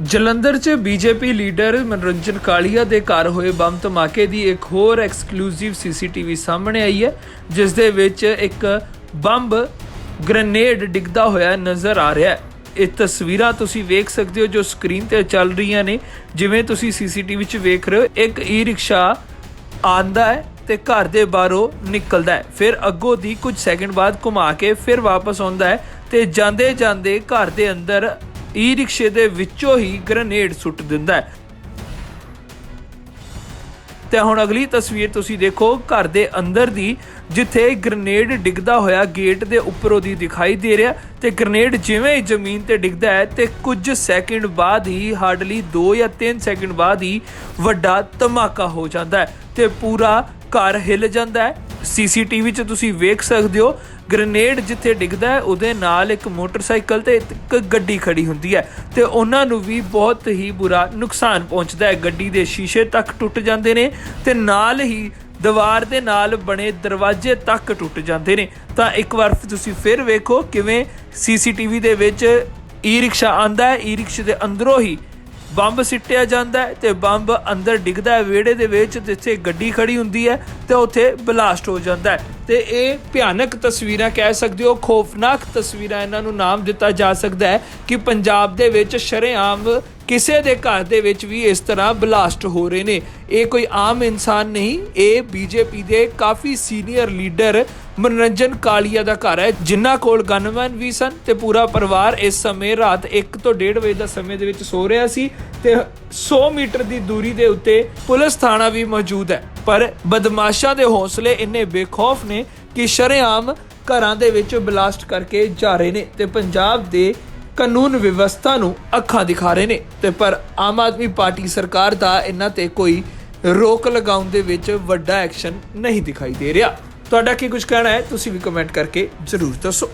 ਜਲੰਧਰ 'ਚ BJP leader ਮਨੋਰੰਜਨ ਕਾਲੀਆ ਦੇ ਘਰ ਹੋਏ ਬੰਬ ਧਮਾਕੇ ਦੀ ਇੱਕ ਹੋਰ ਐਕਸਕਲੂਸਿਵ ਸੀਸੀਟੀਵੀ ਸਾਹਮਣੇ ਆਈ ਹੈ, ਜਿਸ ਦੇ ਵਿੱਚ ਇੱਕ ਬੰਬ ਗ੍ਰੇਨੇਡ ਡਿੱਗਦਾ ਹੋਇਆ ਨਜ਼ਰ ਆ ਰਿਹਾ ਹੈ। ਇਹ ਤਸਵੀਰਾਂ ਤੁਸੀਂ ਵੇਖ ਸਕਦੇ ਹੋ ਜੋ ਸਕਰੀਨ ਤੇ ਚੱਲ ਰਹੀਆਂ ਨੇ। ਜਿਵੇਂ ਤੁਸੀਂ ਸੀਸੀਟੀਵੀ 'ਚ ਵੇਖ ਰਹੇ ਹੋ, ਇੱਕ ਈ ਰਿਕਸ਼ਾ ਆਂਦਾ ਹੈ ਤੇ ਘਰ ਦੇ ਬਾਹਰੋਂ ਨਿਕਲਦਾ ਹੈ। ਫਿਰ ਅੱਗੋਂ ਦੀ ਕੁਝ ਸੈਕਿੰਡ ਬਾਅਦ ਘੁਮਾ ਕੇ ਫਿਰ ਵਾਪਸ ਆਉਂਦਾ ਹੈ ਤੇ ਜਾਂਦੇ ਜਾਂਦੇ ਘਰ ਦੇ ਅੰਦਰ ਈ ਰਿਕਸ਼ੇ ਦੇ ਵਿੱਚੋਂ ਹੀ ਗ੍ਰੇਨੇਡ ਸੁੱਟ ਦਿੰਦਾ ਹੈ। ਤੇ ਹੁਣ ਅਗਲੀ ਤਸਵੀਰ ਤੁਸੀਂ ਦੇਖੋ, ਘਰ ਦੇ ਅੰਦਰ ਦੀ, ਜਿੱਥੇ ਗ੍ਰੇਨੇਡ ਡਿੱਗਦਾ ਹੋਇਆ ਗੇਟ ਦੇ ਉੱਪਰੋਂ ਦੀ ਦਿਖਾਈ ਦੇ ਰਿਹਾ। ਤੇ ਗ੍ਰੇਨੇਡ ਜਿਵੇਂ ਹੀ ਜ਼ਮੀਨ ਤੇ ਡਿੱਗਦਾ ਹੈ ਤੇ ਕੁਝ ਸੈਕਿੰਡ ਬਾਅਦ ਹੀ, ਹਾਰਡਲੀ 2 ਜਾਂ 3 ਸੈਕਿੰਡ ਬਾਅਦ ਹੀ ਵੱਡਾ ਧਮਾਕਾ ਹੋ ਜਾਂਦਾ ਹੈ ਤੇ ਪੂਰਾ ਘਰ ਹਿੱਲ ਜਾਂਦਾ ਹੈ। ਸੀਸੀਟੀਵੀ 'ਚ ਤੁਸੀਂ ਵੇਖ ਸਕਦੇ ਹੋ, ਗ੍ਰੇਨੇਡ ਜਿੱਥੇ ਡਿੱਗਦਾ ਹੈ, ਉਹਦੇ ਨਾਲ ਇੱਕ ਮੋਟਰਸਾਈਕਲ ਤੇ ਇੱਕ ਗੱਡੀ ਖੜੀ ਹੁੰਦੀ ਹੈ ਤੇ ਉਹਨਾਂ ਨੂੰ ਵੀ ਬਹੁਤ ਹੀ ਬੁਰਾ ਨੁਕਸਾਨ ਪਹੁੰਚਦਾ ਹੈ। ਗੱਡੀ ਦੇ ਸ਼ੀਸ਼ੇ ਤੱਕ ਟੁੱਟ ਜਾਂਦੇ ਨੇ ਤੇ ਨਾਲ ਹੀ ਦੀਵਾਰ ਦੇ ਨਾਲ ਬਣੇ ਦਰਵਾਜ਼ੇ ਤੱਕ ਟੁੱਟ ਜਾਂਦੇ ਨੇ। ਤਾਂ ਇੱਕ ਵਾਰ ਤੁਸੀਂ ਫਿਰ ਵੇਖੋ ਕਿਵੇਂ ਸੀਸੀਟੀਵੀ ਦੇ ਵਿੱਚ ਈ ਰਿਕਸ਼ਾ ਆਂਦਾ ਹੈ। ਈ ਰਿਕਸ਼ੇ ਦੇ ਅੰਦਰੋਂ ਹੀ ਬੰਬ ਸਿੱਟਿਆ ਜਾਂਦਾ ਹੈ ਤੇ ਬੰਬ ਅੰਦਰ ਡਿੱਗਦਾ ਹੈ, ਵਿਹੜੇ ਦੇ ਵਿੱਚ ਜਿੱਥੇ ਗੱਡੀ ਖੜੀ ਹੁੰਦੀ ਹੈ ਤੇ ਉੱਥੇ ਬਲਾਸਟ ਹੋ ਜਾਂਦਾ ਹੈ। ਤੇ ਇਹ ਭਿਆਨਕ ਤਸਵੀਰਾਂ ਕਹਿ ਸਕਦੇ ਹੋ, ਖੌਫਨਾਕ ਤਸਵੀਰਾਂ ਇਹਨਾਂ ਨੂੰ ਨਾਮ ਦਿੱਤਾ ਜਾ ਸਕਦਾ ਹੈ ਕਿ ਪੰਜਾਬ ਦੇ ਵਿੱਚ ਸ਼ਰੇਆਮ ਕਿਸੇ ਦੇ ਘਰ ਦੇ ਵਿੱਚ ਵੀ ਇਸ ਤਰ੍ਹਾਂ ਬਲਾਸਟ ਹੋ ਰਹੇ ਨੇ। ਇਹ ਕੋਈ ਆਮ ਇਨਸਾਨ ਨਹੀਂ, ਇਹ ਬੀਜੇਪੀ ਦੇ ਕਾਫੀ ਸੀਨੀਅਰ ਲੀਡਰ ਮਨੋਰੰਜਨ ਕਾਲੀਆ ਦਾ ਘਰ ਹੈ, ਜਿਨ੍ਹਾਂ ਕੋਲ ਗਨਮੈਨ ਵੀ ਸਨ ਤੇ ਪੂਰਾ ਪਰਿਵਾਰ ਇਸ ਸਮੇਂ ਰਾਤ 1 ਤੋਂ 1.5 ਵਜੇ ਦਾ ਸਮੇਂ ਦੇ ਵਿੱਚ ਸੋ ਰਿਹਾ ਸੀ ਤੇ 100 ਮੀਟਰ ਦੀ ਦੂਰੀ ਦੇ ਉੱਤੇ ਪੁਲਿਸ ਥਾਣਾ ਵੀ ਮੌਜੂਦ ਹੈ। ਪਰ ਬਦਮਾਸ਼ਾਂ ਦੇ ਹੌਸਲੇ ਇੰਨੇ ਬੇਖੌਫ ਨੇ ਕਿ ਸ਼ਰੇਆਮ ਘਰਾਂ ਦੇ ਵਿੱਚ ਬਲਾਸਟ ਕਰਕੇ ਜਾ ਰਹੇ ਨੇ ਤੇ ਪੰਜਾਬ ਦੇ ਕਾਨੂੰਨ ਵਿਵਸਥਾ ਨੂੰ ਅੱਖਾਂ ਦਿਖਾ ਰਹੇ ਨੇ। ਤੇ ਪਰ ਆਮ ਆਦਮੀ ਪਾਰਟੀ ਸਰਕਾਰ ਦਾ ਇਹਨਾਂ ਤੇ ਕੋਈ ਰੋਕ ਲਗਾਉਣ ਦੇ ਵਿੱਚ ਵੱਡਾ ਐਕਸ਼ਨ ਨਹੀਂ ਦਿਖਾਈ ਦੇ ਰਿਹਾ। ਤੁਹਾਡਾ ਕੀ ਕੁਝ ਕਹਿਣਾ ਹੈ? ਤੁਸੀਂ ਵੀ ਕਮੈਂਟ ਕਰਕੇ ਜ਼ਰੂਰ ਦੱਸੋ।